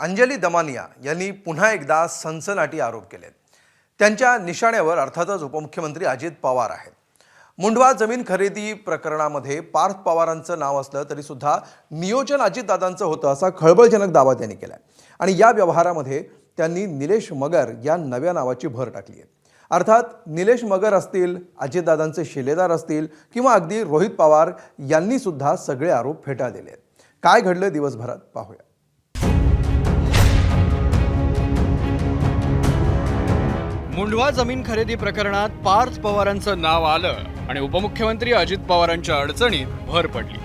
अंजली दमानिया यांनी पुन्हा एकदा सनसनाटी आरोप केले त्यांच्या निशाण्यावर अर्थातच उपमुख्यमंत्री अजित पवार आहेत. मुंडवा जमीन खरेदी प्रकरणामध्ये पार्थ पवारांचं नाव असलं तरी सुद्धा नियोजन अजितदादांचं होतं असा खळबळजनक दावा त्यांनी केला आहे आणि या व्यवहारामध्ये त्यांनी निलेश मगर या नव्या नावाची भर टाकली आहे. अर्थात निलेश मगर असतील अजितदादांचे शिलेदार असतील किंवा अगदी रोहित पवार यांनी सुद्धा सगळे आरोप फेटा दिले आहेत काय घडलं दिवसभरात पाहूया. मुंडवा जमीन खरेदी प्रकरणात पार्थ पवारांचं नाव आलं आणि उपमुख्यमंत्री अजित पवारांच्या अडचणीत भर पडली.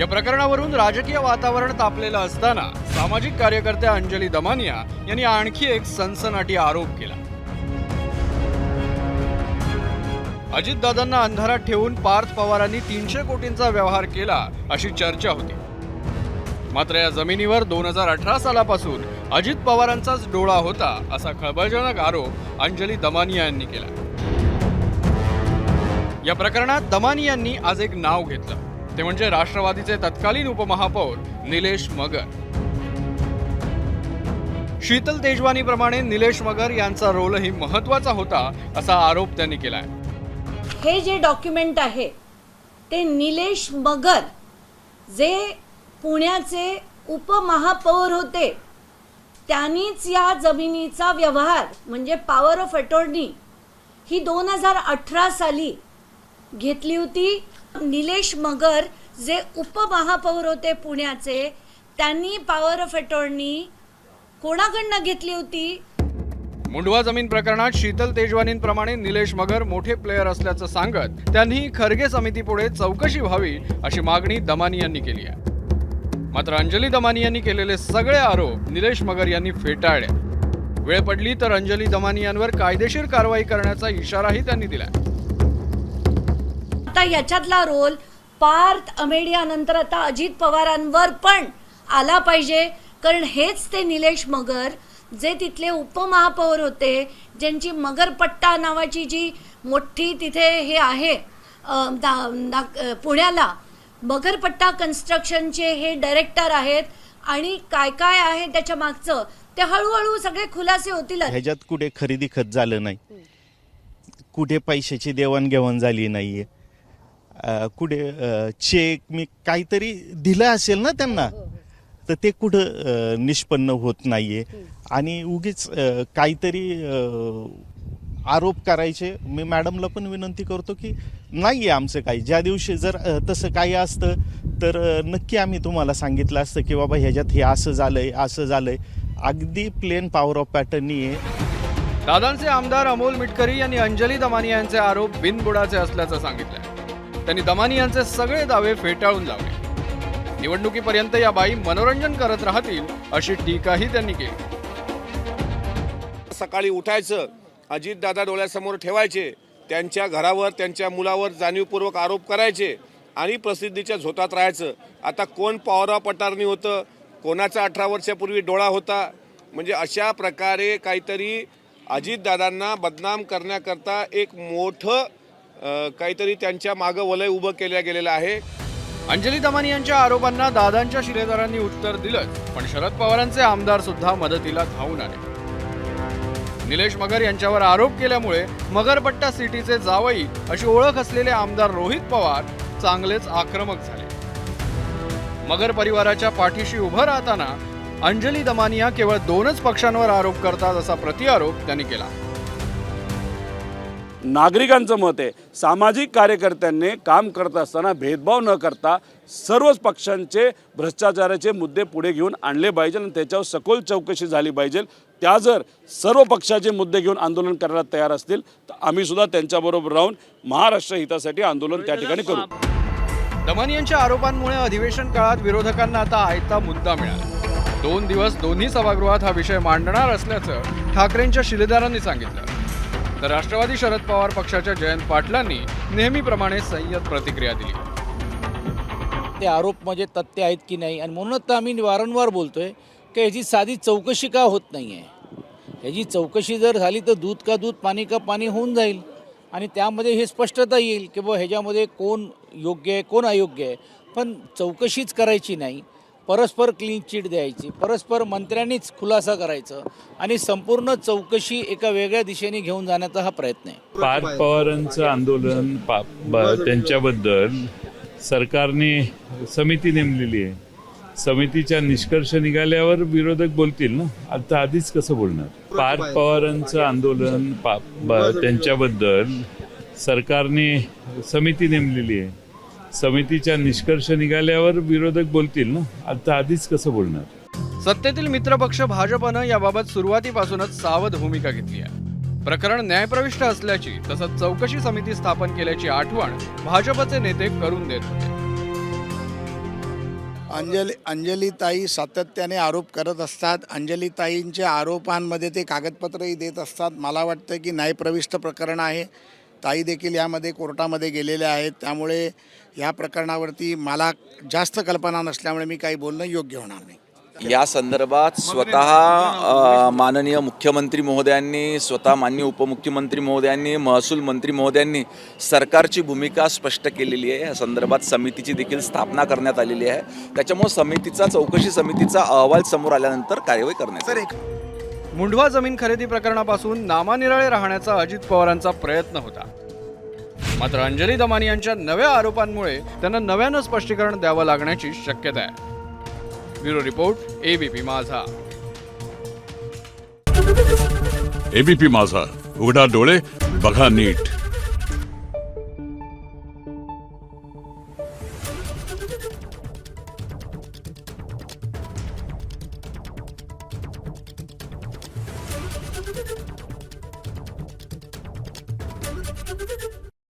या प्रकरणावरून राजकीय वातावरण तापलेलं असताना सामाजिक कार्यकर्त्या अंजली दमानिया यांनी आणखी एक सनसनाटी आरोप केला. अजितदादांना अंधारात ठेवून पार्थ पवारांनी तीनशे कोटींचा व्यवहार केला अशी चर्चा होती. मात्र या जमिनीवर दोन हजार अठरा सालापासून अजित पवारांचाच डोळा होता असा खळबळजनक आरोप अंजली दमानिया यांनी केला. या प्रकरणात दमानी यांनी आज एक नाव घेतलं. ते म्हणजे राष्ट्रवादीचे तत्कालीन उपमहापौर निलेश मगर. शीतल तेजवानीप्रमाणे निलेश मगर यांचा रोलही महत्त्वाचा होता असा आरोप त्यांनी केलाय. हे जे डॉक्युमेंट आहे ते निलेश मगर जे पुण्याचे उपमहापौर होते त्यांनीच या जमिनीचा व्यवहार म्हणजे पॉवर ऑफ अटॉर्नी ही दोन हजार अठरा साली घेतली होती. निलेश मगर जे उपमहापौर होते पुण्याचे त्यांनी पॉवर ऑफ अटॉर्नी कोणाकडनं घेतली होती? मुंडवा जमीन प्रकरणात शीतल तेजवानींप्रमाणे निलेश मगर मोठे प्लेयर असल्याचं सांगत त्यांनी खरगे समितीपुढे चौकशी व्हावी अशी मागणी दमानी यांनी केली आहे. मात्र अंजली दमानी यांनी केलेले सगळे आरोप निलेश मगर यांनी फेटाळले. वेळ पडली तर अंजली दमानी यांवर कायदेशीर कारवाई करण्याचा इशाराही त्यांनी दिला आता याच्यातला रोल पार्थ अमेडियानंतर आता अजित पवारांवर पण आला पाहिजे. कारण हेच ते निलेश मगर जे तिथले उपमहापौर होते ज्यांची मगरपट्टा नावाची जी मोठी तिथे हे आहे दा- पुण्याला मगरपट्टा कन्स्ट्रक्शनचे हे डायरेक्टर आहेत आणि काय काय आहे त्याच्या मागचं ते हळूहळू सगळे खुलासे होतील ह्याच्यात कुठे खरेदी खत झालं नाही. कुठे पैशाची देवाणघेवाण झाली नाहीये. कुठे चेक मी काहीतरी दिलं असेल ना त्यांना तर ते कुठं निष्पन्न होत नाहीये. आणि उगीच काहीतरी आरोप करायचे. मी मॅडमला पण विनंती करतो की नाहीये आमचं काही. ज्या दिवशी जर तसं काही असतं तर नक्की आम्ही तुम्हाला सांगितलं असतं की बाबा ह्याच्यात हे असं झालंय असं झालंय. अगदी प्लेन पॉवर ऑफ पॅटर्ननी आहे. दादांचे आमदार अमोल मिटकरी यांनी अंजली दमानी यांचे आरोप बिनबुडाचे असल्याचं सांगितलंय. त्यांनी दमानी यांचे सगळे दावे फेटाळून लावले. निवडणुकीपर्यंत या बाई मनोरंजन करत राहतील अशी टीकाही त्यांनी केली. सकाळी उठायचं अजितदादा डोळ्यासमोर ठेवायचे त्यांच्या घरावर त्यांच्या मुलावर जाणीवपूर्वक आरोप करायचे आणि प्रसिद्धीच्या झोतात राहायचं. आता कोण पावरा पटारणी होतं? कोणाचा अठरा वर्षापूर्वी डोळा होता? म्हणजे अशा प्रकारे काहीतरी अजितदादांना बदनाम करण्याकरता एक मोठं काहीतरी त्यांच्या मागं वलय उभं केलं गेलेलं आहे. अंजली दमानी यांच्या आरोपांना दादांच्या शिलेदारांनी उत्तर दिलं पण शरद पवारांचे आमदार सुद्धा मदतीला धावून आले. निलेश मगर यांच्यावर आरोप केल्यामुळे मगरपट्टा सिटीचे जावई अशी ओळख असलेले आमदार रोहित पवार चांगलेच आक्रमक झाले. मगर परिवाराच्या पाठीशी उभं राहताना अंजली दमानिया केवळ दोनच पक्षांवर आरोप करतात असा प्रतिआरोप त्यांनी केला. नागरिकांचं मत आहे सामाजिक कार्यकर्त्यांनी काम करत असताना भेदभाव न करता सर्वच पक्षांचे भ्रष्टाचाराचे मुद्दे पुढे घेऊन आणले पाहिजे आणि त्याच्यावर सखोल चौकशी झाली पाहिजे. त्या जर सर्व पक्षाचे मुद्दे घेऊन आंदोलन करायला तयार असतील तर आम्ही सुद्धा त्यांच्याबरोबर राहून महाराष्ट्र हितासाठी आंदोलन त्या ठिकाणी करू. दमानी यांच्या आरोपांमुळे अधिवेशन काळात विरोधकांना आता आयता मुद्दा मिळाला. दोन दिवस दोन्ही सभागृहात हा विषय मांडणार असल्याचं ठाकरेंच्या शिलेदारांनी सांगितलं. तर राष्ट्रवादी शरद पवार पक्षाच्या जयंत पाटलांनी नेहमीप्रमाणे संयत प्रतिक्रिया दिली. ते आरोप म्हणजे तथ्य आहेत की नाही? आणि म्हणूनच तर आम्ही वारंवार बोलतोय की ह्याची साधी चौकशी का होत नाही आहे ह्याची चौकशी जर झाली तर दूध का दूध पाणी का पाणी होऊन जाईल. आणि त्यामध्ये हे स्पष्टता येईल की बुवा ह्याच्यामध्ये कोण योग्य आहे कोण अयोग्य आहे. पण चौकशीच करायची नाही. परस्पर क्लीन चिट द्यायची. परस्पर मंत्र्यांनीच खुलासा करायचं. आणि संपूर्ण चौकशी एका वेगळ्या दिशेने घेऊन जाण्याचा हा प्रयत्न आहे. पार्थ पवारांचं आंदोलन पा त्यांच्याबद्दल सरकारने समिती नेमलेली आहे. समितीच्या निष्कर्ष निघाल्यावर विरोधक बोलतील ना? आता आधीच कसं बोलणार? पार्थ पवारांचं आंदोलन त्यांच्याबद्दल सरकारने समिती नेमलेली आहे. समितीच्या निष्कर्ष निघाल्यावर विरोधक बोलतील ना? आता आधीच कसं बोलणार? सत्तेतील मित्रपक्ष भाजपनं याबाबत सुरुवातीपासूनच सावध भूमिका घेतली आहे. प्रकरण न्यायप्रविष्ट असल्याची तसंच चौकशी समिती स्थापन केल्याची आठवण भाजपचे नेते करून देत होते. अंजली अंजलीताई सातत्याने आरोप करत असतात. अंजलीताईंच्या आरोपांमध्ये ते कागदपत्रही देत असतात. मला वाटतं की न्यायप्रविष्ट प्रकरण आहे. ताई देखील यामध्ये कोर्टामध्ये गेलेल्या आहेत. त्यामुळे या प्रकरणावरती मला जास्त कल्पना नसल्यामुळे मी काही बोलणं योग्य होणार नाही. या संदर्भात स्वतः माननीय मुख्यमंत्री महोदयांनी स्वतः माननीय उपमुख्यमंत्री महोदयांनी महसूल मंत्री महोदयांनी सरकारची भूमिका स्पष्ट केलेली आहे. या संदर्भात समितीची देखील स्थापना करण्यात आलेली आहे. त्याच्यामुळे समितीचा चौकशी समितीचा अहवाल समोर आल्यानंतर कार्यवाही करण्यात. मुंढवा जमीन खरेदी प्रकरणापासून नामानिराळे राहण्याचा अजित पवारांचा प्रयत्न होता. मात्र अंजली दमानी यांच्या नव्या आरोपांमुळे त्यांना नव्यानं स्पष्टीकरण द्यावं लागण्याची शक्यता आहे. Bureau report ABP Majha. ABP Majha. उघडा डोळे बघा नीट.